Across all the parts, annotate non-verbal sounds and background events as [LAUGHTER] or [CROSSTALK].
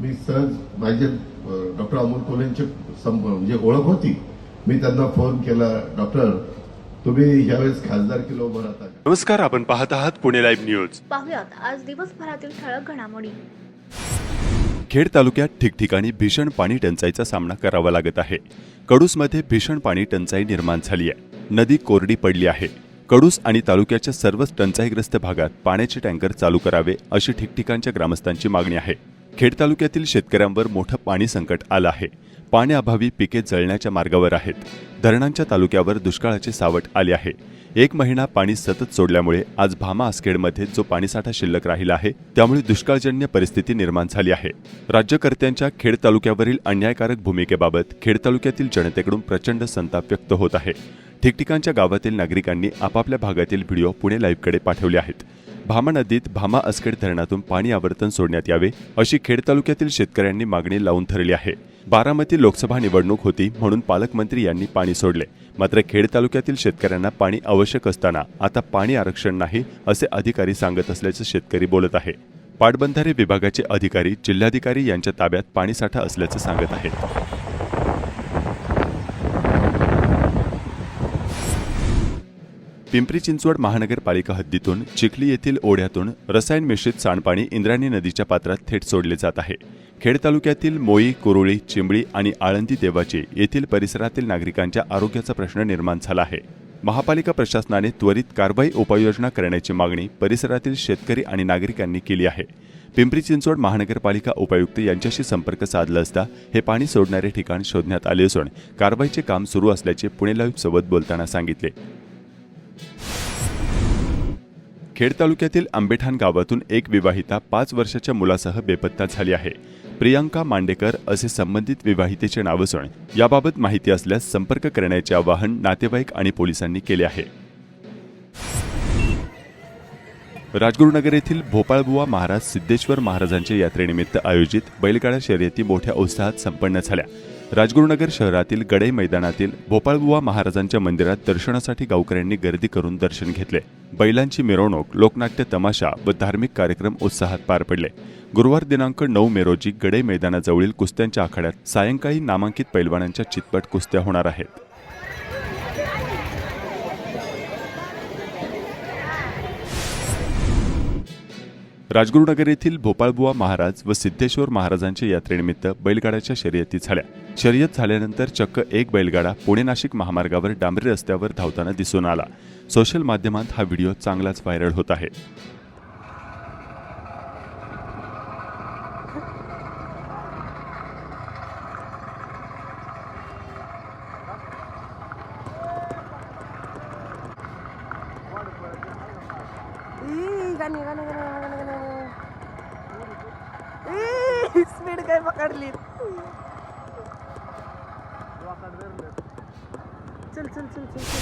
मी सहज माझे डॉक्टर अमोल कोलेंची सं- म्हणजे ओळख होती. मी त्यांना फोन केला डॉक्टर तुम्ही यावेळेस खासदारकीला उभं राहता का? नमस्कार आपण पाहत आहात पुणे लाईव्ह न्यूज. पाहुयात आज दिवसभरातील ठळक घडामोडी. खेड तालुक्यात ठिकठिकाणी भीषण पाणी टंचाईचा सामना करावा लागत आहे. कडूसमध्ये भीषण पाणी टंचाई निर्माण झाली आहे. नदी कोरडी पडली आहे. कडूस आणि तालुक्याच्या सर्वच टंचाईग्रस्त भागात पाण्याचे टँकर चालू करावे अशी ठिकठिकाणच्या ग्रामस्थांची मागणी आहे. खेड तालुक्यातील शेतकऱ्यांवर मोठं पाणी संकट आलं आहे. पाण्याअभावी पिके जळण्याच्या मार्गावर आहेत. धरणांच्या तालुक्यावर दुष्काळाचे सावट आले आहे. एक महिना पाणी सतत सोडल्यामुळे आज भामा आसखेडमध्ये जो पाणीसाठा शिल्लक राहिला आहे त्यामुळे दुष्काळजन्य परिस्थिती निर्माण झाली आहे. राज्यकर्त्यांच्या खेड तालुक्यावरील अन्यायकारक भूमिकेबाबत खेड तालुक्यातील जनतेकडून प्रचंड संताप व्यक्त होत आहे. ठिकठिकाणच्या गावातील नागरिकांनी आपापल्या भागातील व्हिडिओ पुणे लाईव्हकडे पाठवले आहेत. भामा नदीत भामा असखेड धरणातून पाणी आवर्तन सोडण्यात यावे अशी खेड तालुक्यातील शेतकऱ्यांनी मागणी लावून धरली आहे. बारामती लोकसभा निवडणूक होती म्हणून पालकमंत्री यांनी पाणी सोडले. मात्र खेड तालुक्यातील शेतकऱ्यांना पाणी आवश्यक असताना आता पाणी आरक्षण नाही असे अधिकारी सांगत असल्याचं शेतकरी बोलत आहे. पाटबंधारे विभागाचे अधिकारी जिल्हाधिकारी यांच्या ताब्यात पाणीसाठा असल्याचं सांगत आहेत. पिंपरी चिंचवड महानगरपालिका हद्दीतून चिखली येथील ओढ्यातून रसायन मिश्रित सांडपाणी इंद्रायणी नदीच्या पात्रात थेट सोडले जात आहे. खेड तालुक्यातील मोई कुरुळी चिंबळी आणि आळंदी देवाची येथील परिसरातील नागरिकांच्या आरोग्याचा प्रश्न निर्माण झाला आहे. महापालिका प्रशासनाने त्वरित कारवाई उपाययोजना करण्याची मागणी परिसरातील शेतकरी आणि नागरिकांनी केली आहे. पिंपरी चिंचवड महानगरपालिका उपायुक्त यांच्याशी संपर्क साधला असता हे पाणी सोडणारे ठिकाण शोधण्यात आले असून कारवाईचे काम सुरू असल्याचे पुणे लाईव्ह सोबत बोलताना सांगितले. खेड तालुक्यातील आंबेठाण गावातून एक विवाहिता पाच वर्षाच्या मुलासह बेपत्ता झाली आहे. प्रियांका मांडेकर असे संबंधित विवाहितेचे नाव असून याबाबत माहिती असल्यास संपर्क करण्याचे आवाहन नातेवाईक आणि पोलिसांनी केले आहे. राजगुरुनगर येथील भोपाळबुवा महाराज सिद्धेश्वर महाराजांच्या यात्रेनिमित्त आयोजित बैलगाडा शर्यती मोठ्या उत्साहात संपन्न झाल्या. राजगुरुनगर शहरातील गडे मैदानातील भोपाळबुवा महाराजांच्या मंदिरात दर्शनासाठी गावकऱ्यांनी गर्दी करून दर्शन घेतले. बैलांची मिरवणूक लोकनाट्य तमाशा व धार्मिक कार्यक्रम उत्साहात पार पडले. गुरुवार दिनांक नऊ मे रोजी गडे मैदानाजवळील कुस्त्यांच्या आखाड्यात सायंकाळी नामांकित पैलवानांच्या चितपट कुस्त्या होणार आहेत. राजगुरुनगर येथील भोपाळबुवा महाराज व सिद्धेश्वर महाराजांच्या यात्रेनिमित्त बैलगाड्याच्या शर्यती झाल्या. शर्यत झाल्यानंतर चक्क एक बैलगाडा पुणे नाशिक महामार्गावर डांबरी रस्त्यावर धावताना दिसून आला. सोशल माध्यमात हा व्हिडिओ चांगलाच व्हायरल होत आहे ई, गाणी गाणी गाणी गाणी गाणी ई, स्पीड काय पकडली चल चल चल चल चल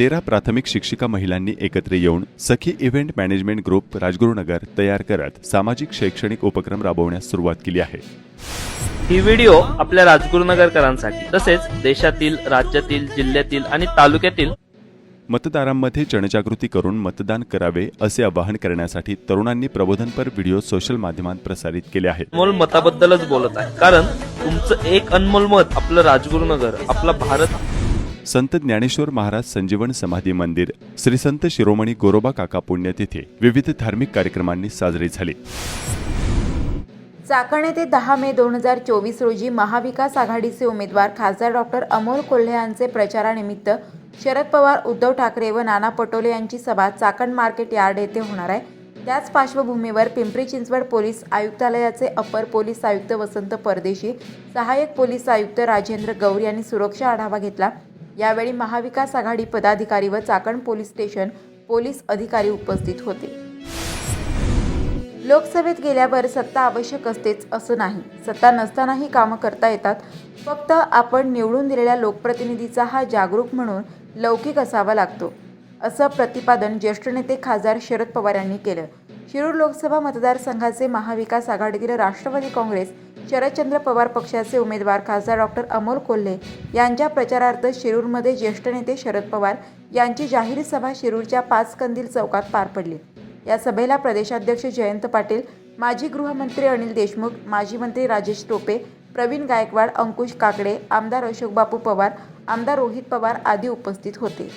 तेरा प्राथमिक शिक्षिका महिलांनी एकत्र येऊन Sakhi event management group Rajgurunagar तयार करत सामाजिक शैक्षणिक उपक्रम राबवण्यास सुरुवात केली आहे. ही व्हिडिओ आपल्या राजगुरुनगरकरांसाठी तसेच देशातील राज्यातील जिल्ह्यातील आणि तालुक्यातील मतदारांमध्ये जनजागृती करून मतदान करावे असे आवाहन करण्यासाठी तरुणांनी प्रबोधनपर व्हिडिओ सोशल माध्यमात प्रसारित केले आहेत. अनमोल मताबद्दलच बोलत आहे. कारण तुमचं एक अनमोल मत आपलं राजगुरुनगर आपला भारत संत ज्ञानेश्वर महाराज संजीवन समाधी मंदिर श्री संत शिरोमणी गोरोबा काका पुण्यतिथी विविध धार्मिक कार्यक्रमांनी साजरी झाली. चाकण येथे दहा मे दोन हजार चोवीस रोजी महाविकास आघाडीचे उमेदवार खासदार डॉक्टर अमोल कोल्हे यांचे प्रचारानिमित्त शरद पवार उद्धव ठाकरे व नाना पटोले यांची सभा चाकण मार्केट यार्ड येथे होणार आहे. त्याच पार्श्वभूमीवर पिंपरी चिंचवड पोलीस आयुक्तालयाचे अपर पोलीस आयुक्त वसंत परदेशी सहाय्यक पोलीस आयुक्त राजेंद्र गौर यांनी सुरक्षा आढावा घेतला. यावेळी महाविकास आघाडी पदाधिकारी व चाकण पोलीस स्टेशन पोलीस अधिकारी उपस्थित होते. लोकसभेत गेल्यावर सत्ता आवश्यक असतेच असं नाही. सत्ता नसतानाही कामं करता येतात. फक्त आपण निवडून दिलेल्या लोकप्रतिनिधीचा हा जागरूक म्हणून लौकिक असावा लागतो असं प्रतिपादन ज्येष्ठ नेते खासदार शरद पवार यांनी केलं. शिरूर लोकसभा मतदारसंघाचे महाविकास आघाडीतील राष्ट्रवादी काँग्रेस शरदचंद्र पवार पक्षाचे उमेदवार खासदार डॉक्टर अमोल कोल्हे यांच्या प्रचारार्थ शिरूरमध्ये ज्येष्ठ नेते शरद पवार यांची जाहीर सभा शिरूरच्या पाच कंदील चौकात पार पडली. या सभेला प्रदेशाध्यक्ष जयंत पाटील माजी गृहमंत्री अनिल देशमुख माजी मंत्री राजेश टोपे प्रवीण गायकवाड अंकुश काकडे आमदार अशोक बापू पवार आमदार रोहित पवार आदी उपस्थित होते.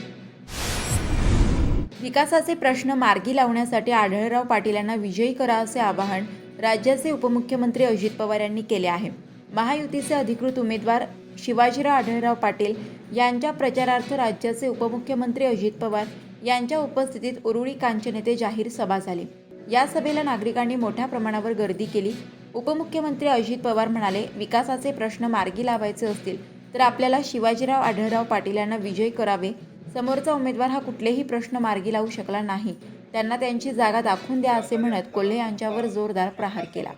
विकासाचे प्रश्न मार्गी लावण्यासाठी आढळराव पाटील यांना विजयी करा असे आवाहन राज्याचे उपमुख्यमंत्री अजित पवार यांनी केले आहे. महायुतीचे अधिकृत उमेदवार शिवाजीराव आढळराव पाटील यांच्या प्रचारार्थ राज्याचे उपमुख्यमंत्री अजित पवार यांच्या उपस्थितीत उरुळी कांचन येथे जाहीर सभा झाली. या सभेला नागरिकांनी मोठ्या प्रमाणावर गर्दी केली. उपमुख्यमंत्री अजित पवार म्हणाले विकासाचे प्रश्न मार्गी लावायचे असतील तर आपल्याला शिवाजीराव आढळराव पाटील यांना विजय करावे. समोरचा उमेदवार हा कुठलेही प्रश्न मार्गी लावू शकला नाही. त्यांना त्यांची जागा दाखवून द्या असे म्हणत कोल्हे यांच्यावर जोरदार प्रहार केला.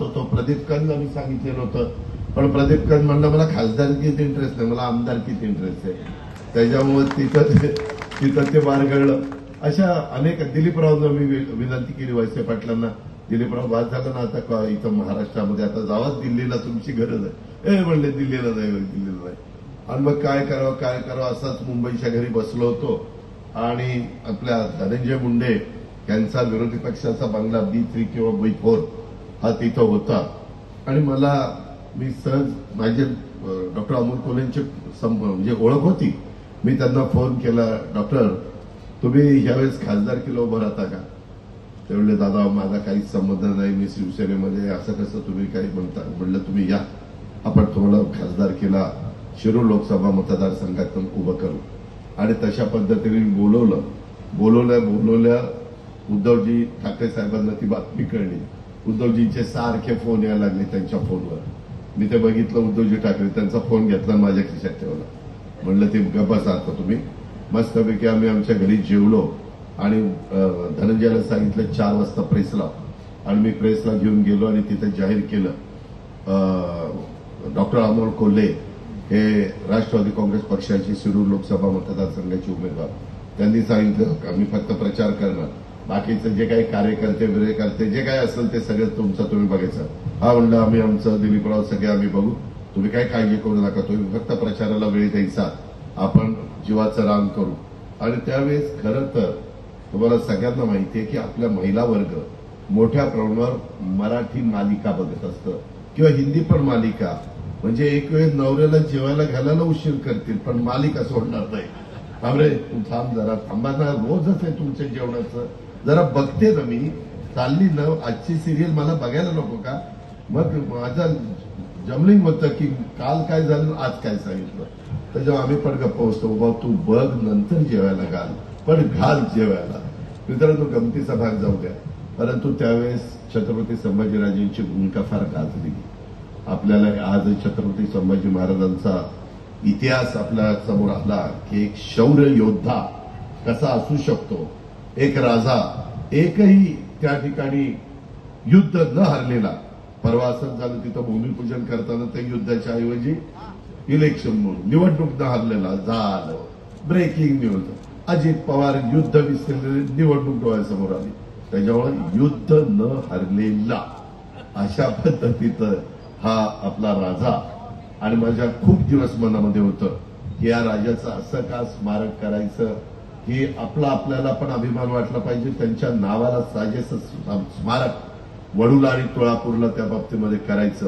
तो तो प्रदीप कंद मी सांगितलेलं होतं. पण प्रदीप कंद म्हणलं मला खासदारकीत इंटरेस्ट नाही मला आमदारकीत इंटरेस्ट आहे. त्याच्यामुळे तिथं तिथं ते बारगळलं अशा अनेक दिलीपरावना मी वि- विनंती केली वैसे पाटलांना. दिलीपराव बाद झालं ना आता का इथं महाराष्ट्रामध्ये? आता जावाच दिल्लीला तुमची गरज आहे. ए म्हणले दिल्लीला नाही दिल्लीला नाही आणि मग काय करावं काय करावं? असाच मुंबईच्या घरी बसलो होतो. आणि आपल्या धनंजय मुंडे यांचा विरोधी पक्षाचा बंगला बी थ्री किंवा बी फोर हा तिथं होता. आणि मला मी सहज माझे डॉक्टर अमोल कोलेंची सं- म्हणजे ओळख होती. मी त्यांना फोन केला डॉक्टर तुम्ही ह्यावेळेस खासदार किलो उभं राहता का? ते दादा माझा काहीच संबंध नाही मी शिवसेनेमध्ये असं कसं तुम्ही काही म्हणता? म्हणलं तुम्ही या आपण तुम्हाला खासदार केला शिरूर लोकसभा मतदारसंघातून उभं करू. आणि तशा पद्धतीने मी बोलवलं. बोलवल्या बोलवल्या उद्धवजी ठाकरे साहेबांना ती बातमी कळली. उद्धवजींचे सारखे फोन यायला लागले त्यांच्या फोनवर. मी ते बघितलं उद्धवजी ठाकरे त्यांचा फोन घेतला माझ्या खिशात ठेवला. म्हणलं ते गप्पा आता तुम्ही. मस्तपैकी आम्ही आमच्या घरी जेवलो आणि धनंजयला सांगितलं चार वाजता प्रेसला. आणि मी प्रेसला घेऊन गेलो आणि तिथे जाहीर केलं डॉक्टर अमोल कोल्हे हे राष्ट्रवादी काँग्रेस पक्षाचे शिरूर लोकसभा मतदारसंघाचे उमेदवार. त्यांनी सांगितलं आम्ही फक्त प्रचार करणार. बाकीचं जे काही कार्यकर्ते विरेकर्ते जे काही असेल ते सगळं तुमचं तुम्ही बघायचं. हा म्हणलं आम्ही आमचं दिलीपराव सगळे आम्ही बघू. तुम्ही काही काळजी करू नका. तुम्ही फक्त प्रचाराला वेळ द्यायचा. आपण जीवाचं रान करू. आणि त्यावेळेस खरं तर तुम्हाला सगळ्यांना माहिती आहे की आपला महिला वर्ग मोठ्या प्रमाणावर मराठी मालिका बघत असतं. किंवा हिंदी पण मालिका म्हणजे एक वेळ नवऱ्याला जेवायला घालायला उशीर करतील पण मालिका सोडणार नाही. अरे तू थांब जरा. थांबा ना रोजच आहे तुमच्या जेवणाचं. जरा बघते ना मी. चालली ना आजची सिरियल मला बघायला नको का? मग माझं जमलिंग होतं की काल काय झालं आज काय सांगितलं. तर जेव्हा आम्ही पण गप्प बसतो बाबा तू बघ नंतर जेवायला घाल. पण घाल जेवायला. मित्रांनो गमतीचा भाग जाऊ द्या. परंतु त्यावेळेस छत्रपती संभाजीराजेंची भूमिका फार गाजली. आपल्याला आज छत्रपती संभाजी महाराजांचा इतिहास आपल्यासमोर आला की एक शौर्य योद्धा कसा असू शकतो? एक राजा एकही त्या ठिकाणी युद्ध न हरलेला परवा असंच झालं तिथं भूमिपूजन करताना त्या युद्धाच्या ऐवजी इलेक्शन म्हणून निवडणूक न हरलेला झालं. ब्रेकिंग न्यूज अजित पवार युद्ध विसरलेले निवडणूक डोळ्यासमोर आली. त्याच्यामुळे युद्ध न हरलेला अशा पद्धतीचं हा आपला राजा. आणि माझ्या खूप दिवस मनामध्ये होतं की या राजाचं असं का स्मारक करायचं? की आपला आपल्याला पण अभिमान वाटला पाहिजे त्यांच्या नावाला साजेसं स्मारक वडूला आणि तुळापूरला त्या बाबतीमध्ये करायचं.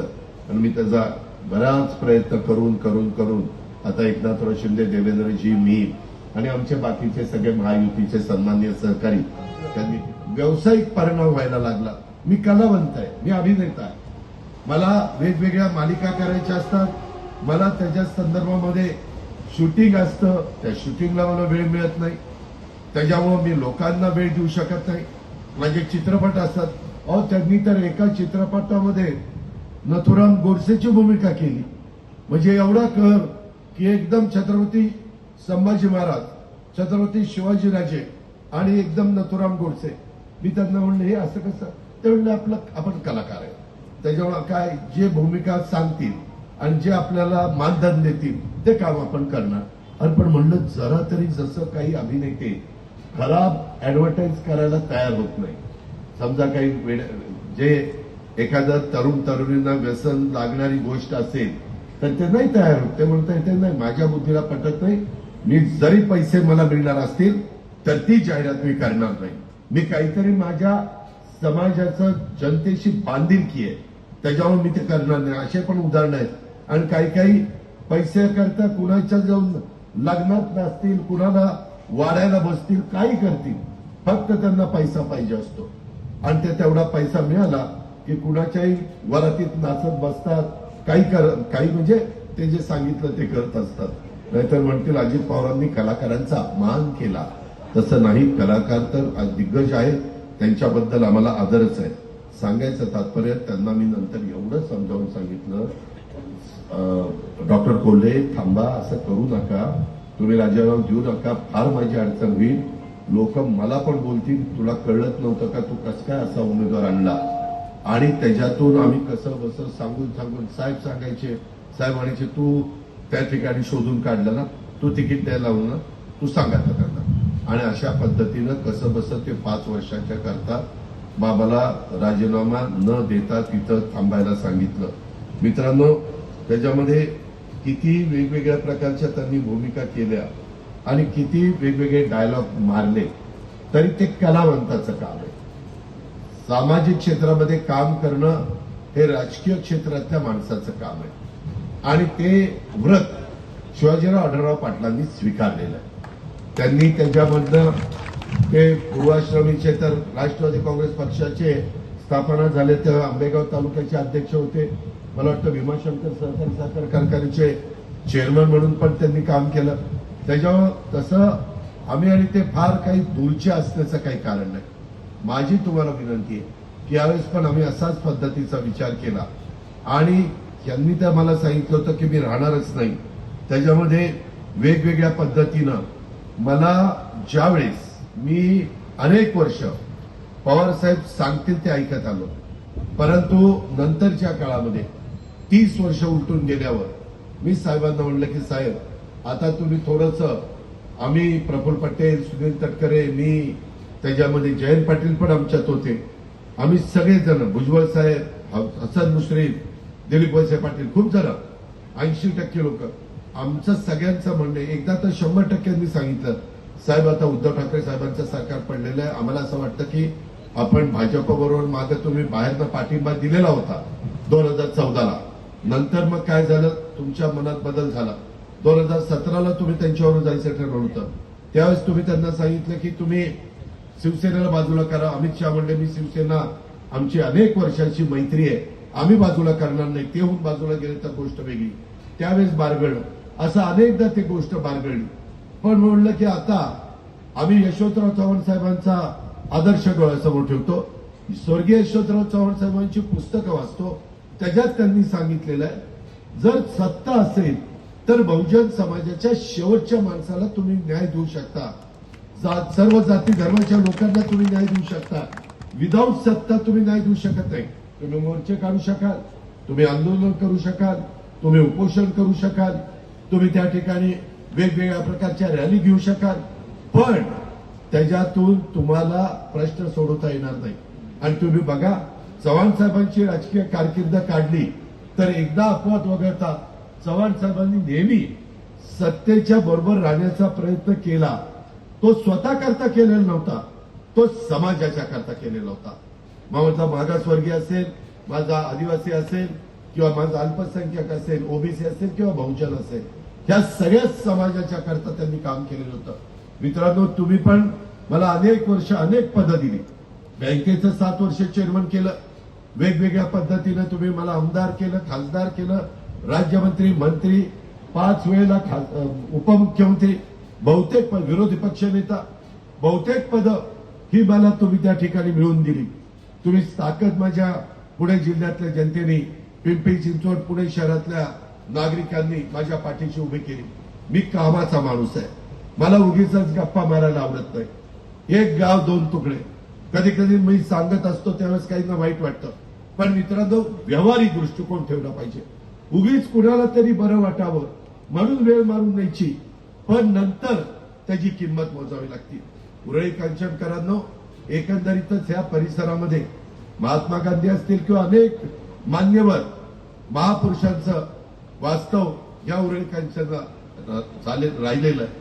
आणि मी त्याचा बराच प्रयत्न करून करून करून आता एकनाथराव शिंदे देवेंद्रजी मी आणि आमचे बाकीचे सगळे महायुतीचे सन्मान्य सहकारी त्यांनी व्यावसायिक परिणाम व्हायला लागला. मी कलावंत आहे मी अभिनेता आहे. मला वेगवेगळ्या मालिका करायच्या असतात. मला त्याच्या संदर्भामध्ये शूटिंग असतं. त्या शूटिंगला मला वेळ मिळत नाही. त्याच्यामुळं मी लोकांना वेळ देऊ शकत नाही. माझे चित्रपट असतात. अ त्यांनी तर एका चित्रपटामध्ये नथुराम गोडसेची भूमिका केली. म्हणजे एवढा कर की एकदम छत्रपती संभाजी महाराज छत्रपती शिवाजीराजे आणि एकदम नथुराम गोडसे. मी त्यांना म्हणलं हे असं कसं? ते म्हणलं आपलं आपण कलाकार आहे त्याच्यामुळे काय जे भूमिका सांगतील आणि जे आपल्याला मानधन देतील ते काम आपण करणार. आणि पण म्हणलं जरा तरी जसं काही अभिनेते खराब ऍडव्हर्टाईज करायला तयार होत नाही. समजा काही जे एखाद्या तरुण तरुणींना व्यसन लागणारी गोष्ट असेल तर ते नाही तयार होत. ते म्हणता ते नाही माझ्या बुद्धीला पटत नाही. मी जरी पैसे मला मिळणार असतील तर ती जाहिरात मी करणार नाही. मी काहीतरी माझ्या समाजाचं जनतेशी बांधिलकी आहे. त्याच्यावर मी ते करणार नाही. असे पण उदाहरण आहेत. आणि काही काही पैसे करता कुणाच्या जाऊन लग्नात नसतील कुणाला वाढायला बसतील काही करतील. फक्त त्यांना पैसा पाहिजे असतो. आणि ते तेवढा पैसा मिळाला की कुणाच्याही वरातीत नाचत बसतात काही कर काही म्हणजे ते जे सांगितलं ते करत असतात. नाहीतर म्हणतील अजित पवारांनी कलाकारांचा अपमान केला. तसं नाही. कलाकार तर आज दिग्गज आहेत. त्यांच्याबद्दल आम्हाला आदरच आहे. सांगायचं तात्पर्य त्यांना मी नंतर एवढं समजावून सांगितलं डॉक्टर कोल्हे थांबा असं करू नका. तुम्ही राजीनामा देऊ नका. फार माझी अडचण होईल. लोक मला पण बोलतील. तुला कळत नव्हतं का तू कसं काय असा उमेदवार आणला? आणि त्याच्यातून आम्ही कसं बसं सांगून सांगून साहेब सांगायचे साहेब म्हणायचे तू त्या ठिकाणी शोधून काढलं ना? तू तिकीट द्यायला लावून ना? तू सांगायचं त्यांना. आणि अशा पद्धतीनं कसं बसं ते पाच वर्षाच्या करता बाबाला राजीनामा न देता तिथं थांबायला सांगितलं. मित्रांनो त्याच्यामध्ये किती वेगवेगळ्या प्रकारच्या त्यांनी भूमिका केल्या आणि किती वेगवेगळे डायलॉग मारले तरी ते कलावंताचं काम आहे. सामाजिक क्षेत्रामध्ये काम करणं हे राजकीय क्षेत्रातल्या माणसाचं काम आहे. आणि ते व्रत शिवाजीराव आढळराव पाटलांनी स्वीकारलेलं आहे. त्यांनी त्याच्यामधनं हे पूर्वाश्रमीचे तर राष्ट्रवादी काँग्रेस पक्षाचे स्थापना झाले तेव्हा आंबेगाव तालुक्याचे अध्यक्ष होते. मला वाटतं भीमाशंकर सहकारी साखर कारखान्याचे चेअरमन म्हणून पण त्यांनी काम केलं. त्याच्यावर तसं आम्ही आणि ते फार काही दूरचे असण्याचं काही कारण नाही. माझी तुम्हाला विनंती आहे की यावेळेस पण आम्ही असाच पद्धतीचा विचार केला. आणि यांनी तर मला सांगितलं होतं की मी राहणारच नाही. त्याच्यामध्ये वेगवेगळ्या पद्धतीनं मला ज्यावेळेस मी अनेक वर्ष पवार साहेब सांगतील ते ऐकत आलो. परंतु नंतरच्या काळामध्ये तीस वर्ष उलटून गेल्यावर मी साहेबांना म्हणलं की साहेब आता तुम्ही थोडस आम्ही प्रफुल्ल पटेल सुनील तटकरे मी त्याच्यामध्ये जयंत पाटील पण आमच्यात होते. आम्ही सगळेजण भुजबळ साहेब हसन मुश्रीफ दिलीप वळसे पाटील खूप जण ऐंशी टक्के लोक. आमचं सगळ्यांचं म्हणणं आहे. एकदा तर शंभर टक्क्यांनी सांगितलं. साहेब आता उद्धव ठाकरे साहेबांचं सरकार पडलेलं आहे. आम्हाला असं वाटतं की आपण भाजपबरोबर मागे तुम्ही बाहेरनं पाठिंबा दिलेला होता दोन हजार चौदाला. नंतर मग काय झालं? तुमच्या मनात बदल झाला. दोन हजार सतराला तुम्ही त्यांच्यावर जायचं ठरवलं होतं. त्यावेळेस तुम्ही त्यांना सांगितलं की तुम्ही शिवसेनेला बाजूला करा. अमित शहा म्हणले मी शिवसेना आमची अनेक वर्षांची मैत्री आहे. आम्ही बाजूला करणार नाही. ते होऊन बाजूला गेले तर गोष्ट वेगळी. त्यावेळेस बारगळलं. असं अनेकदा ती गोष्ट बारगळली. पण म्हणलं की आता आम्ही यशवंतराव चव्हाण साहेबांचा आदर्श डोळ्यासमोर ठेवतो. स्वर्गीय यशवंतराव चव्हाण साहेबांची पुस्तकं वाचतो. त्याच्यात त्यांनी सांगितलेलं आहे जर सत्ता असेल तर बहुजन समाजाच्या शेवटच्या माणसाला तुम्ही न्याय देऊ शकता. जा- सर्व जाती धर्माच्या लोकांना तुम्ही न्याय देऊ शकता. विदाऊट सत्ता तुम्ही न्याय देऊ शकत नाही. तुम्ही मोर्चे काढू शकाल तुम्ही आंदोलन करू शकाल तुम्ही उपोषण करू शकाल तुम्ही त्या ठिकाणी वेगवेगळ्या प्रकारच्या रॅली घेऊ शकाल. पण त्याच्यातून तुम्हाला प्रश्न सोडवता येणार नाही. आणि तुम्ही बघा चव्हाण साहेबांची राजकीय कारकीर्द काढली तर एकदा अपवाद वगळता चव्हाण साहेबांनी नेहमी सत्तेच्या बरोबर राहण्याचा प्रयत्न केला. तो स्वतः करता केलेला नव्हता तो समाजाच्या करता केलेला होता. माझा मागासवर्गीय असेल माझा आदिवासी असेल किंवा माझा अल्पसंख्याक असेल ओबीसी असेल किंवा बहुजन असेल. ह्या सगळ्याच समाजाच्या करता त्यांनी काम केलेलं होतं. मित्रांनो तुम्ही पण मला अनेक वर्ष अनेक पदं दिली. बँकेचं सात वर्ष चेअरमन केलं. वेगवेगळ्या पद्धतीनं तुम्ही मला आमदार केलं खासदार केलं राज्यमंत्री मंत्री पाच वेळेला उपमुख्यमंत्री बहुतेक पद विरोधी पक्ष नेता. बहुतेक पद ही मला तुम्ही त्या ठिकाणी मिळवून दिली. तुम्ही ताकद माझ्या पुणे जिल्ह्यातल्या जनतेने पिंपरी चिंचवड पुणे शहरातल्या नागरिकांनी माझ्या पाठीशी उभी केली. मी कामाचा माणूस आहे. मला उगीच गप्पा मारायला आवडत नाही. एक गाव दोन तुकडे. कधी कधी मी सांगत असतो त्यावेळेस काहींना वाईट वाटतं. पण मित्रांनो व्यावहारिक दृष्टिकोन ठेवला पाहिजे. उगीच कुणाला तरी बरं वाटावं म्हणून वेळ मारून द्यायची पण नंतर त्याची किंमत मोजावी लागते. उरळी कांचनकरांनो एकंदरीतच ह्या परिसरामध्ये महात्मा गांधी असतील किंवा अनेक मान्यवर महापुरुषांचं वास्तव या उरळकांच्या चालेल राहिलेलं आहे.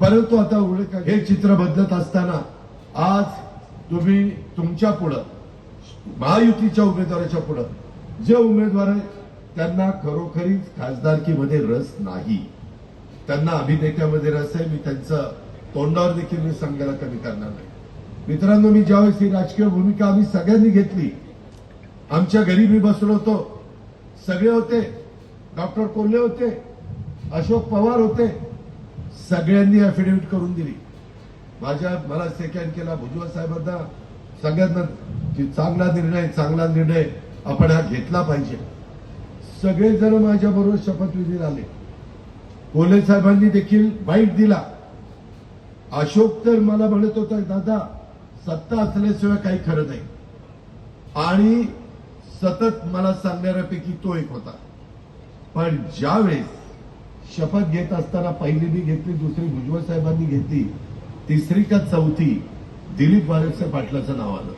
परंतु आता उरळी हे चित्र बदलत असताना आज तुम्ही तुमच्या पुढं महायुतीच्या उमेदवाराच्या पुढं जे उमेदवार आहे त्यांना खरोखरीच खासदारकीमध्ये रस नाही. त्यांना अभिनेत्यामध्ये रस आहे. मी त्यांचं तोंडावर देखील मी सांगायला कमी करणार नाही. मित्रांनो मी ज्यावेळेस ही राजकीय भूमिका आम्ही सगळ्यांनी घेतली आमच्या घरी मी बसलो होतो. सगळे होते. डॉक्टर कोल्हे होते अशोक पवार होते सगळ्यांनी अफिडेव्हिट करून दिली. माझ्या मला सेकंड केला. भुजबळ साहेबांना सगळ्यांना की चांगला निर्णय चांगला निर्णय आपण हा घेतला पाहिजे. सगळेजण माझ्याबरोबर शपथविधीला आले कोल्हे साहेबांनी देखील वाईट दिला. अशोक तर मला म्हणत होता दादा सत्ता असल्याशिवाय काही खरं नाही. आणि सतत मला सांगणाऱ्यापैकी तो एक होता. पण ज्यावेळेस शपथ घेत असताना पहिली मी घेतली दुसरी भुजबळ साहेबांनी घेतली तिसरी का चौथी दिलीप वारसे पाटलाचं नाव आलं.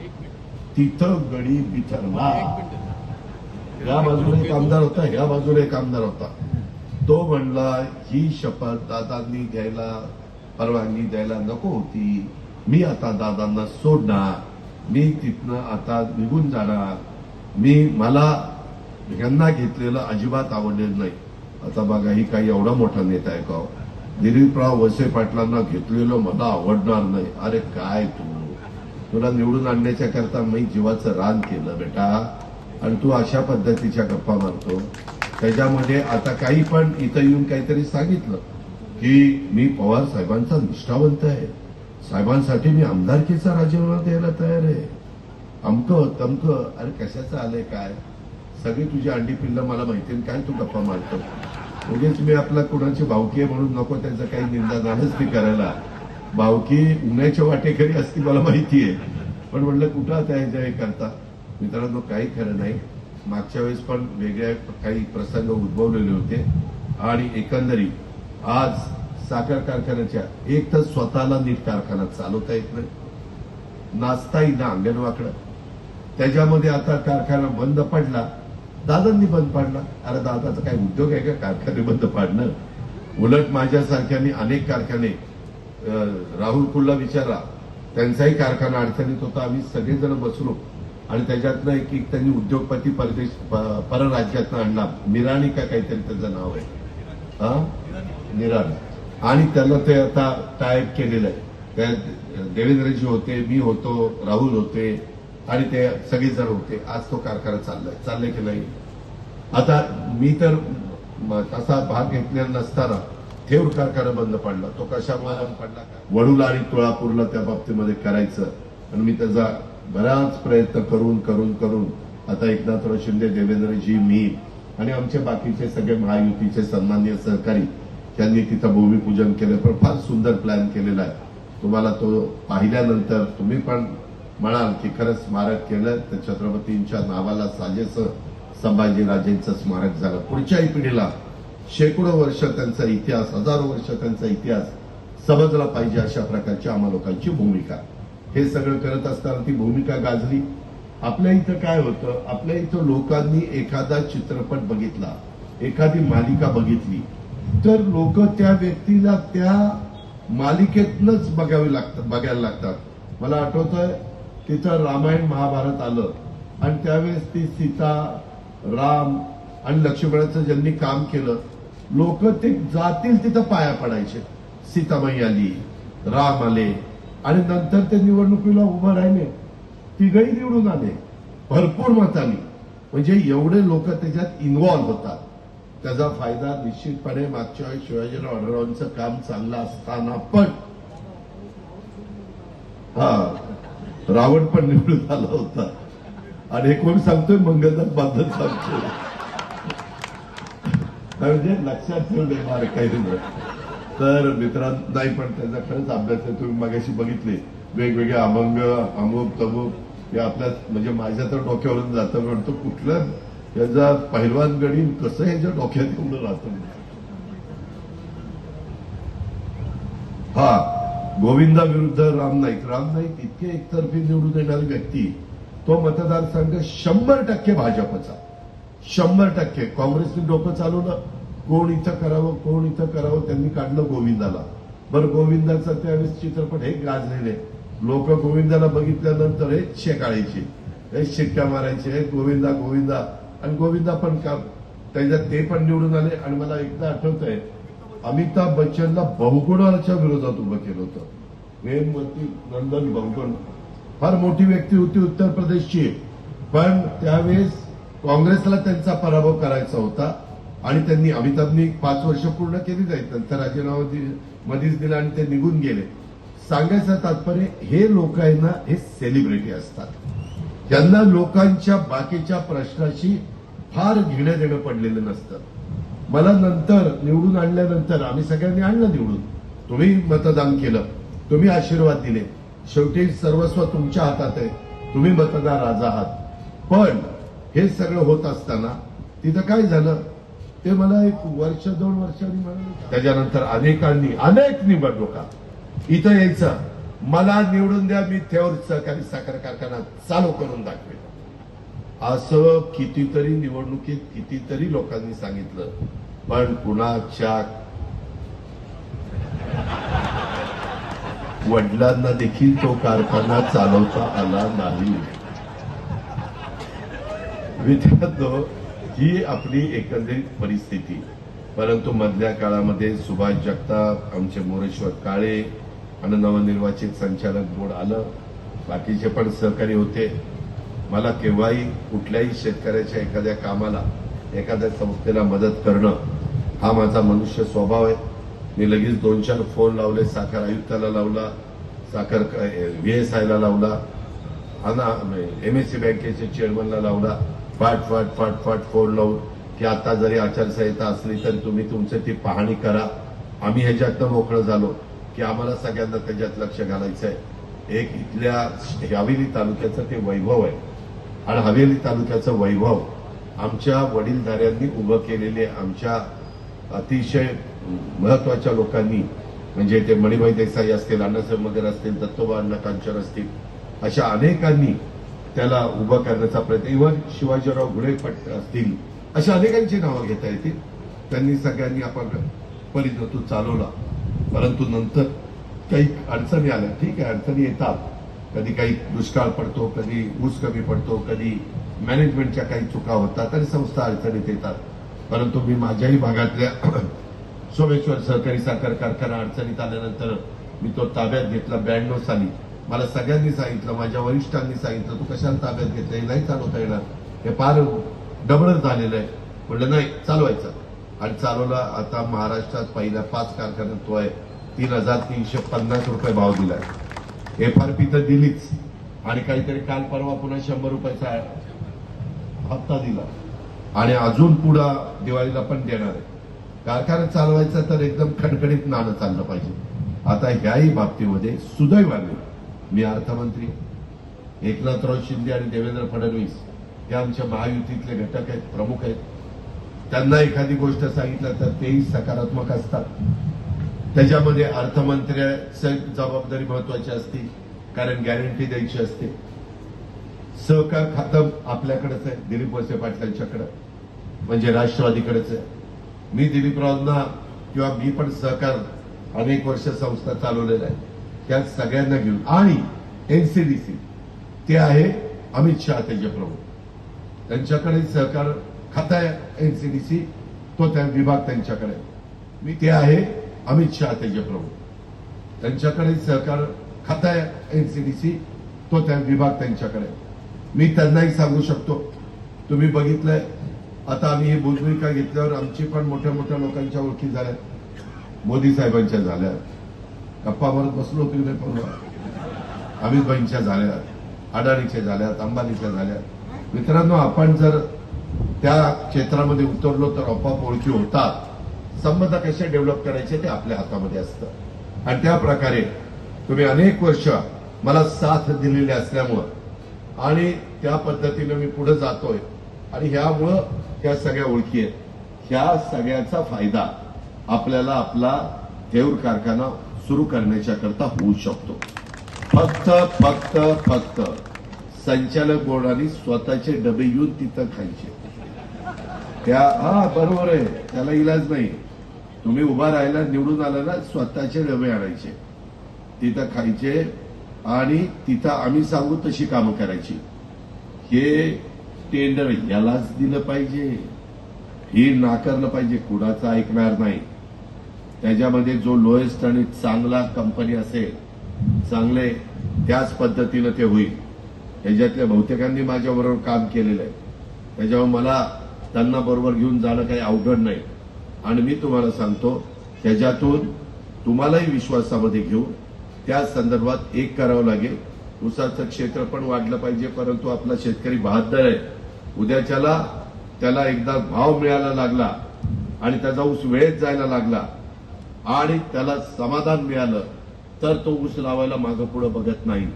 तिथं गडी बिथरला या बाजूला एक आमदार होता ह्या बाजूला एक आमदार होता. तो म्हणला ही शपथ दादांनी घ्यायला परवानगी द्यायला नको होती. मी आता दादांना सोडणार. मी तिथनं आता निघून जाणार. मी मला ह्यांना घेतलेलं अजिबात आवडलेलं नाही. आता बघा ही काही एवढा मोठा नेता आहे का हो? दिलीपराव वसे पाटलांना घेतलेलं मला आवडणार नाही. अरे काय तू? तुला निवडून आणण्याच्या करता मी जीवाचं रान केलं बेटा. आणि तू अशा पद्धतीच्या गप्पा मारतो. त्याच्यामध्ये आता काही पण इथं येऊन काहीतरी सांगितलं की मी पवार साहेबांचा निष्ठावंत आहे. साहेबांसाठी मी आमदारकीचा राजीनामा द्यायला तयार आहे. अमकं तमकं. अरे कशाचं आलंय काय? सगळी तुझी अंडी पिल्लं मला माहिती आहे, काय तू गप्पा मारतो उगेच मी आपला कुणाची भावकी आहे म्हणून नको त्याचा काही निंदा नाहीच ती करायला. भावकी उन्हाच्या वाटेकरी असती मला माहिती आहे. पण म्हणलं कुठं आता ह्याच्या हे करता? मित्रांनो काही खरं नाही. मागच्या वेळेस पण वेगळ्या काही प्रसंग उद्भवलेले होते. आणि एकंदरीत आज साखर कारखान्याच्या एक तर स्वतःला नीट कारखाना चालवता येत नाही. नाचता येईना अंगणवाकडं. त्याच्यामध्ये आता कारखाना बंद पडला दादांनी बंद पाडला. अरे दादाचा काही उद्योग आहे का? कारखाने बंद पाडणं? उलट माझ्यासारख्यांनी अनेक कारखाने राहुल कुल्ला विचारा त्यांचाही कारखाना अडचणीत होता. आम्ही सगळेजण बसलो. आणि त्याच्यातनं एक एक त्यांनी उद्योगपती परदेश परराज्यातनं आणला. मिराणी का काहीतरी त्याचं नाव आहे. हा? निराण आणि त्याला ते आता टायप केलेलं आहे. त्या देवेंद्रजी होते मी होतो राहुल होते. आणि ते सगळेजण होते. आज तो कारखाना चाललाय. चाललाय की नाही? आता मी तर तसा भाग घेतलेला नसताना थेऊर कारखाना बंद पडला. तो कशामुळे बंद पडला? वडूला आणि तुळापूरला त्या बाबतीमध्ये करायचं. आणि मी त्याचा बराच प्रयत्न करून करून करून आता एकनाथराव शिंदे देवेंद्रजी मी आणि आमचे बाकीचे सगळे महायुतीचे सन्माननीय सहकारी त्यांनी तिथं भूमिपूजन केलं. पण फार सुंदर प्लॅन केलेला आहे. तुम्हाला तो पाहिल्यानंतर तुम्ही पण म्हणाल की खरंच स्मारक केलं तर छत्रपतींच्या नावाला साजेसं संभाजीराजेंचं स्मारक झालं. पुढच्याही पिढीला शेकडो वर्ष त्यांचा इतिहास हजारो वर्ष त्यांचा इतिहास समजला पाहिजे अशा प्रकारची आम्हा लोकांची भूमिका. हे सगळं करत असताना ती भूमिका गाजली. आपल्या इथं काय होतं? आपल्या इथं लोकांनी एखादा चित्रपट बघितला एखादी मालिका बघितली तर लोक त्या व्यक्तीला त्या मालिकेतनच बघावे लागतात बघायला लागतात. मला आठवतंय तिथं रामायण महाभारत आलं. आणि त्यावेळेस ती सीता राम आणि लक्ष्मणाचं ज्यांनी काम केलं लोक ते जातील तिथं पाया पडायचे. सीतामाई आली राम आले आणि नंतर ते निवडणुकीला उभं राहिले. तिघही निवडून आले. भरपूर मतांनी म्हणजे एवढे लोक त्याच्यात इन्व्हॉल्व्ह होतात. त्याचा फायदा निश्चितपणे मागच्या वेळी शिवाजीराव आढळरावांचं काम चांगलं असताना पण. हा. रावण पण निवडून झाला होता. आणि हे कोण सांगतोय? मंगलदास बांधत सांगतोय. म्हणजे लक्षात ठेवले मार काही तर मित्रांत नाही पण त्याचा खरंच अभ्यास आहे. तुम्ही मागाशी बघितले. वेगवेगळे अभंग अमुक तमुक हे आपल्या म्हणजे माझ्या तर डोक्यावरून जातं पण तो कुठलं? याचा पहिलवान गडी कसं ह्याच्या डोक्यात येऊन राहतं? हा. गोविंदा विरुद्ध राम नाईक. राम नाईक इतके एकतर्फी निवडून येणारी व्यक्ती तो मतदारसंघ शंभर टक्के भाजपचा. शंभर टक्के. काँग्रेसने डोकं चालवलं. कोण इथं करावं कोण इथं करावं त्यांनी काढलं गोविंदाला. बरं गोविंदाचा त्यावेळेस चित्रपट हे गाजलेले. लोक गोविंदाला बघितल्यानंतर हे शेकाळायचे. हे शिट्ट्या मारायचे हे गोविंदा गोविंदा. आणि गोविंदा पण का त्याच्यात ते पण निवडून आले. आणि मला एकदा आठवत आहे अमिताभ बच्चनला बहुगुणाच्या विरोधात उभं केलं होतं. वेमवती नंदन बहुगुण. फार मोठी व्यक्ती होती उत्तर प्रदेशची. पण त्यावेळेस काँग्रेसला त्यांचा पराभव करायचा होता आणि त्यांनी अमिताभनी पाच वर्ष पूर्ण केली नाहीत नंतर राजीनामा दि- मध्येच दिला आणि ते निघून गेले. सांगायचं तात्पर्य हे लोक आहे ना हे सेलिब्रिटी असतात. त्यांना लोकांच्या बाकीच्या प्रश्नाशी फार घेणं देणं पडलेलं नसतं. मला नंतर निवडून आणल्यानंतर आम्ही सगळ्यांनी आणलं निवडून. तुम्ही मतदान केलं. तुम्ही आशीर्वाद दिले. शेवटी सर्वस्व तुमच्या हातात आहे. तुम्ही मतदार राजा आहात. पण हे सगळं होत असताना तिथं काय झालं? ते मला एक वर्ष दोन वर्षांनी म्हणाले. त्याच्यानंतर अनेकांनी अनेक निवडणुका इथं यायचं. मला निवडून द्या मी थेवर सहकारी साखर कारखाना चालू करून दाखवेल असं कितीतरी निवडणुकीत कितीतरी लोकांनी सांगितलं. पण कुणाच्या वडिलांना देखील तो कारखाना चालवता आला नाही. विद्यार्थो ही आपली एकंदरीत परिस्थिती. परंतु मधल्या काळामध्ये सुभाष जगताप आमचे मोरेश्वर काळे आणि नवनिर्वाचित संचालक बोर्ड आलं. बाकीचे पण सहकारी होते. मला केव्हाही कुठल्याही शेतकऱ्याच्या एखाद्या कामाला एखाद्या संस्थेला मदत करणं हा माझा मनुष्य स्वभाव आहे. मी लगेच दोन चार फोन लावले साखर आयुक्ताला लावला साखर व्हीएसआयला लावला एम एस सी बँकेचे चेअरमनला लावला फाट फाट फाट फाट फोन लावून की आता जरी आचारसंहिता असली तरी तुम्ही तुमचं ती पाहणी करा. आम्ही ह्याच्यातनं मोकळं झालो की आम्हाला सगळ्यांना त्याच्यात लक्ष घालायचं आहे एक इथल्या यावेली तालुक्याचं ते वैभव आहे. आणि हवेली तालुक्याचं वैभव आमच्या वडीलधाऱ्यांनी उभं केलेले आमच्या अतिशय महत्त्वाच्या लोकांनी म्हणजे ते मणिभाई देसाई असतील अण्णासाहेब मगर असतील दत्तोबा अण्णा कांचर असतील अशा अनेकांनी त्याला उभं करण्याचा प्रयत्न इव्हन शिवाजीराव घुडेपट असतील अशा अनेकांची नावं घेता येतील. त्यांनी सगळ्यांनी आपण परिणतू चालवला. परंतु नंतर काही अडचणी आल्या. ठीक आहे अडचणी येतात. कधी काही दुष्काळ पडतो कधी ऊस कमी पडतो कधी मॅनेजमेंटच्या काही चुका होतात आणि संस्था अडचणीत येतात. परंतु मी माझ्याही भागातल्या [CLEARS THROAT] सोमेश्वर सहकारी साखर कारखाना अडचणीत आल्यानंतर मी तो ताब्यात घेतला ब्याण्णव साली. मला सगळ्यांनी सांगितलं माझ्या वरिष्ठांनी सांगितलं तू कशाला ताब्यात घेतलं हे नाही चालवता येणार. हे फार डबल झालेलं आहे. म्हणलं नाही चालवायचं. आणि चालवला आता महाराष्ट्रात पहिल्या पाच कारखान्यात तो आहे. तीन हजार तीनशे पन्नास रुपये भाव दिलाय. एफ आर पी तर दिलीच. आणि काहीतरी काल परवा पुन्हा शंभर रुपयाचा हप्ता दिला. आणि अजून पुढं दिवाळीला पण देणार आहे. कारखाना चालवायचा तर एकदम खणखणीत नाणं चाललं पाहिजे. आता ह्याही बाबतीमध्ये सुदैवाने मी अर्थमंत्री एकनाथराव शिंदे आणि देवेंद्र फडणवीस हे आमच्या महायुतीतले घटक आहेत प्रमुख आहेत. त्यांना एखादी गोष्ट सांगितलं तर तेही सकारात्मक असतात. त्याच्यामध्ये अर्थमंत्र्याची जबाबदारी महत्वाची असते कारण गॅरंटी द्यायची असते. सहकार खातं आपल्याकडेच आहे दिलीप वळसे पाटलांच्याकडे. म्हणजे राष्ट्रवादीकडेच आहे. मी दिलीपरावांना किंवा मी पण सहकार अनेक वर्ष संस्था चालवलेल्या आहे त्या सगळ्यांना घेऊन. आणि एनसीडीसी ते आहे अमित शहा त्याचे प्रमुख. त्यांच्याकडे सहकार खातं आहे एनसीडीसी तो त्या विभाग त्यांच्याकडे मी ते आहे अमित शहा त्यांचे प्रमुख. त्यांच्याकडे सहकार खातं आहे एनसीडीसी तो त्या विभाग त्यांच्याकडे मी त्यांनाही सांगू शकतो. तुम्ही बघितलंय. आता आम्ही ही भूमिका घेतल्यावर आमची पण मोठ्या मोठ्या लोकांच्या ओळखी झाल्या. मोदी साहेबांच्या झाल्या. गप्पा मारत बसलो होतो नाही पण. अमितबाईंच्या झाल्या. अडाणीच्या झाल्यात अंबानीच्या झाल्या. मित्रांनो आपण जर त्या क्षेत्रामध्ये उतरलो तर आपोआप ओळखी होतात. संबंध कसे डेव्हलप करायचे ते आपल्या हातामध्ये असतं. आणि त्या प्रकारे तुम्ही अनेक वर्ष मला साथ दिलेली असल्यामुळं आणि त्या पद्धतीनं मी पुढे जातोय. आणि ह्यामुळं त्या सगळ्या ओळखी आहेत. ह्या सगळ्याचा फायदा आपल्याला आपला देऊर कारखाना सुरू करण्याच्या करता होऊ शकतो. फक्त फक्त फक्त संचालक बोर्डाने स्वतःचे डबे येऊन तिथं खायचे. त्या हा बरोबर आहे. त्याला इलाज नाही. तुम्ही उभा राहायला निवडून आला ना स्वतःचे डबे आणायचे. तिथं खायचे आणि तिथं आम्ही सांगू तशी कामं करायची. हे टेंडर यालाच दिलं पाहिजे. हे नाकारलं पाहिजे. कुणाचं ऐकणार नाही. त्याच्यामध्ये जो लोएस्ट आणि चांगला कंपनी असेल चांगले त्याच पद्धतीनं ते होईल. त्याच्यातल्या बहुतेकांनी माझ्याबरोबर काम केलेलं आहे. त्याच्यामुळे मला त्यांना बरोबर घेऊन जाणं काही अवघड नाही. आणि मी तुम्हाला सांगतो त्याच्यातून तुम्हालाही विश्वासामध्ये घेऊन त्या संदर्भात एक करावं लागेल. ऊसाचं क्षेत्र पण वाढलं पाहिजे परंतु आपला शेतकरी बहादर आहे. उद्याच्याला त्याला एकदा भाव मिळायला लागला आणि त्याचा ऊस वेळेत जायला लागला आणि त्याला समाधान मिळालं तर तो ऊस लावायला मागं पुढं बघत नाही.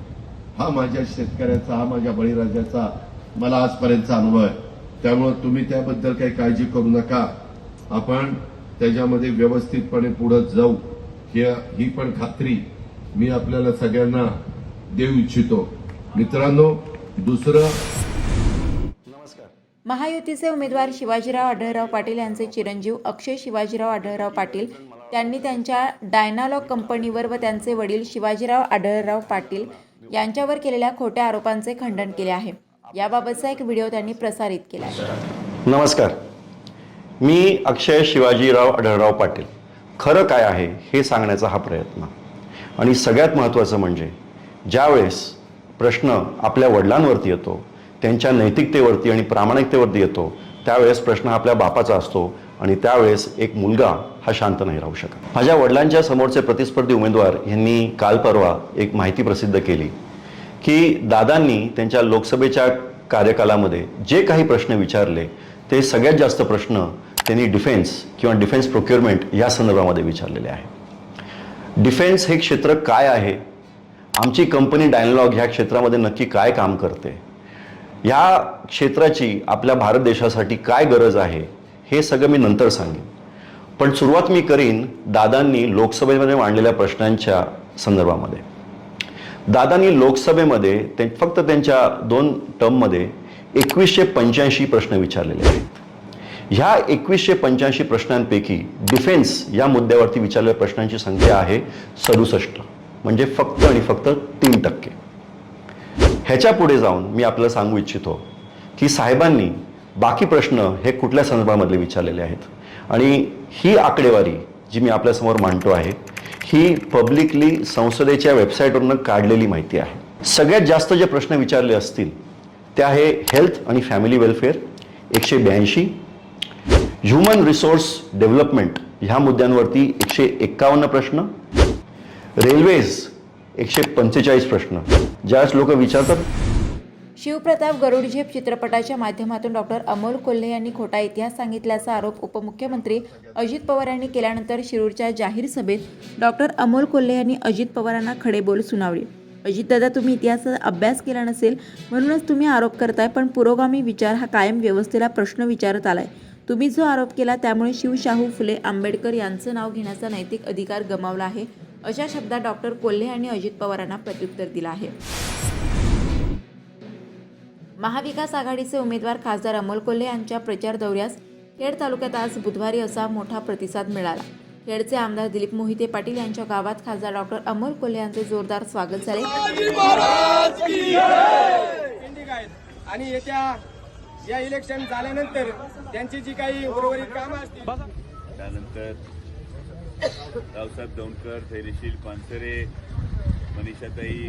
हा माझ्या शेतकऱ्याचा हा माझ्या बळीराजाचा मला आजपर्यंतचा अनुभव आहे. त्यामुळे तुम्ही त्याबद्दल काही काळजी करू नका. आपण त्याच्यामध्ये व्यवस्थितपणे पुढे जाऊ. ही ही पण खात्री मी आपल्याला सगळ्यांना देऊ इच्छितो. मित्रांनो दुसरं महायुतीचे उमेदवार शिवाजीराव आढळराव पाटील यांचे चिरंजीव अक्षय शिवाजीराव आढळराव पाटील त्यांनी त्यांच्या डायनालॉग कंपनीवर व त्यांचे वडील शिवाजीराव आढळराव पाटील यांच्यावर केलेल्या खोट्या आरोपांचे खंडन केले आहे. याबाबतचा एक व्हिडिओ त्यांनी प्रसारित केला आहे. नमस्कार. मी अक्षय शिवाजीराव आढळराव पाटील. खरं काय आहे हे सांगण्याचा हा प्रयत्न. आणि सगळ्यात महत्त्वाचं म्हणजे ज्यावेळेस प्रश्न आपल्या वडिलांवरती येतो त्यांच्या नैतिकतेवरती आणि प्रामाणिकतेवरती येतो त्यावेळेस प्रश्न आपल्या बापाचा असतो आणि त्यावेळेस एक मुलगा हा शांत नाही राहू शकत. माझ्या वडिलांच्या समोरचे प्रतिस्पर्धी उमेदवार यांनी काल परवा एक माहिती प्रसिद्ध केली की दादांनी त्यांच्या लोकसभेच्या कार्यकालामध्ये जे काही प्रश्न विचारले ते सगळ्यात जास्त प्रश्न त्यांनी डिफेन्स किंवा डिफेन्स प्रोक्युरमेंट या संदर्भामध्ये विचारलेले आहे. डिफेन्स हे क्षेत्र काय आहे? आमची कंपनी डायनलॉग ह्या क्षेत्रामध्ये नक्की काय काम करते? ह्या क्षेत्राची आपल्या भारत देशासाठी काय गरज आहे? हे सगळं मी नंतर सांगेन. पण सुरुवात मी करीन दादांनी लोकसभेमध्ये मांडलेल्या प्रश्नांच्या संदर्भामध्ये. दादांनी लोकसभेमध्ये ते फक्त त्यांच्या दोन टर्ममध्ये एकवीसशे पंच्याऐंशी प्रश्न विचारलेले आहेत. ह्या एकवीसशे पंच्याऐंशी प्रश्नांपैकी डिफेन्स या मुद्द्यावरती विचारलेल्या प्रश्नांची संख्या आहे सदुसष्ट. म्हणजे फक्त आणि फक्त तीन टक्के. ह्याच्या पुढे जाऊन मी आपल्याला सांगू इच्छितो की साहेबांनी बाकी प्रश्न हे कुठल्या संदर्भामधले विचारलेले आहेत? आणि ही आकडेवारी जी मी आपल्यासमोर मांडतो आहे ही पब्लिकली संसदेच्या वेबसाईटवरून काढलेली माहिती आहे. सगळ्यात जास्त जे प्रश्न विचारले असतील ते आहे हेल्थ आणि फॅमिली वेलफेअर एकशे ब्याऐंशी ह्युमन रिसोर्स डेव्हलपमेंट ह्या मुद्द्यांवरती एकशे एक्कावन्न प्रश्न रेल्वेज एकशे पंचेचाळीस प्रश्न. ज्यावेळेस लोक विचारतात शिवप्रताप गरुडझेप चित्रपटाच्या माध्यमातून डॉक्टर अमोल कोल्हे यांनी खोटा इतिहास सांगितल्याचा आरोप उपमुख्यमंत्री अजित पवार यांनी केल्यानंतर शिरूरच्या जाहीर सभेत डॉक्टर अमोल कोल्हे यांनी अजित पवारांना खडे बोल सुनावले अजितदादा तुम्ही इतिहासाचा अभ्यास केला नसेल म्हणूनच तुम्ही आरोप करताय पण पुरोगामी विचार हा कायम व्यवस्थेला प्रश्न विचारत आलाय. तुम्ही जो आरोप केला त्यामुळे शिवशाहू फुले आंबेडकर यांचं नाव घेण्याचा नैतिक अधिकार गमावला आहे. अशा शब्दात डॉक्टर कोल्हे यांनी अजित पवारांना प्रत्युत्तर दिलं आहे. महाविकास आघाडीचे उमेदवार खासदार अमोल कोल्हे यांच्या प्रचार दौऱ्यास खेड तालुक्यात आज बुधवारी असा मोठा प्रतिसाद मिळाला. खेडचे आमदार दिलीप मोहिते पाटील यांच्या गावात खासदार डॉक्टर अमोल कोल्हे यांचे जोरदार स्वागत झाले. आणि येत्या या इलेक्शन झाल्यानंतर त्यांची जी काही उर्वरित कामं असतील. त्यानंतर रावसाहेब दौंडकर धैर्यशील पानसरे मनीषाताई.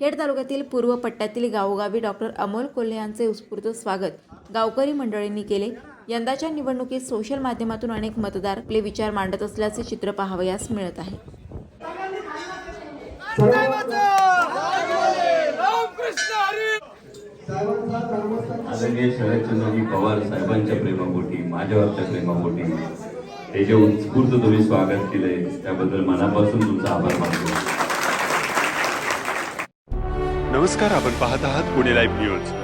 खेड तालुक्यातील पूर्व पट्ट्यातील गावोगावी डॉक्टर अमोल कोल्हे यांचे उत्स्फूर्त स्वागत. गावकरी मंडळींनी केले. यंदाच्या निवडणुकीत सोशल माध्यमातून अनेक मतदार आपले विचार मांडत असल्याचे चित्र पाहावयास मिळत आहे. आदरणीय शरदचंद्रजी पवार साहेबांच्या प्रेमापोटी माझ्यावरच्या प्रेमापोटी. हे जे उत्स्फूर्त तुम्ही स्वागत केलंय त्याबद्दल मनापासून तुमचा आभार मानतो. नमस्कार आपण पाहत आहात पुणे लाईव्ह न्यूज